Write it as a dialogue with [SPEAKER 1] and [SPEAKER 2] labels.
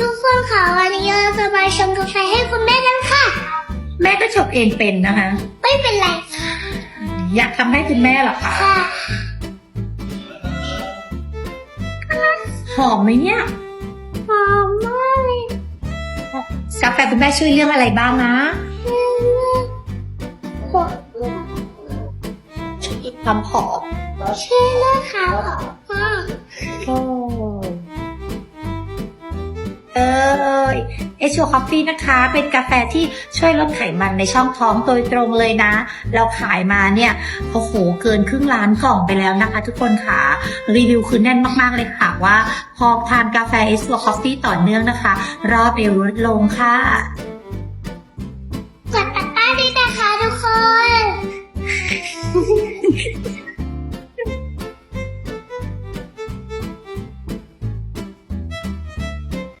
[SPEAKER 1] ทุกคนค่ะวันนี้เราจะมาชงกาแฟให้คุณแม่กันค่ะ
[SPEAKER 2] แม่ก็ชงเองเป็นนะคะ
[SPEAKER 1] ไม่เป็นไรค่ะ
[SPEAKER 2] อยากทำให้คุณแม่เหรอคะ
[SPEAKER 1] ค่ะ
[SPEAKER 2] หอมไหมเนี่ย
[SPEAKER 1] หอมมากเลย
[SPEAKER 2] กาแฟคุณแม่ช่วยเรื่องอะไรบ้างนะ
[SPEAKER 1] หัว
[SPEAKER 2] ความหอม
[SPEAKER 1] ชื่อเรื่องขาว
[SPEAKER 2] เออเอชโชคอฟฟี่นะคะ เป็นกาแฟที่ช่วยลดไขมันในช่องท้องโดยตรงเลยนะ เราขายมาเนี่ยโอ้โหเกินครึ่งล้านกล่องไปแล้วนะคะ ทุกคนค่ะ รีวิวคือแน่นมากๆเลยค่ะว่า พอทานกาแฟเอชโชคอฟฟี่ต่อเนื่องนะคะ รอบเอวลดลงค่ะ
[SPEAKER 1] กดตะกร้าด้วยนะคะทุกคน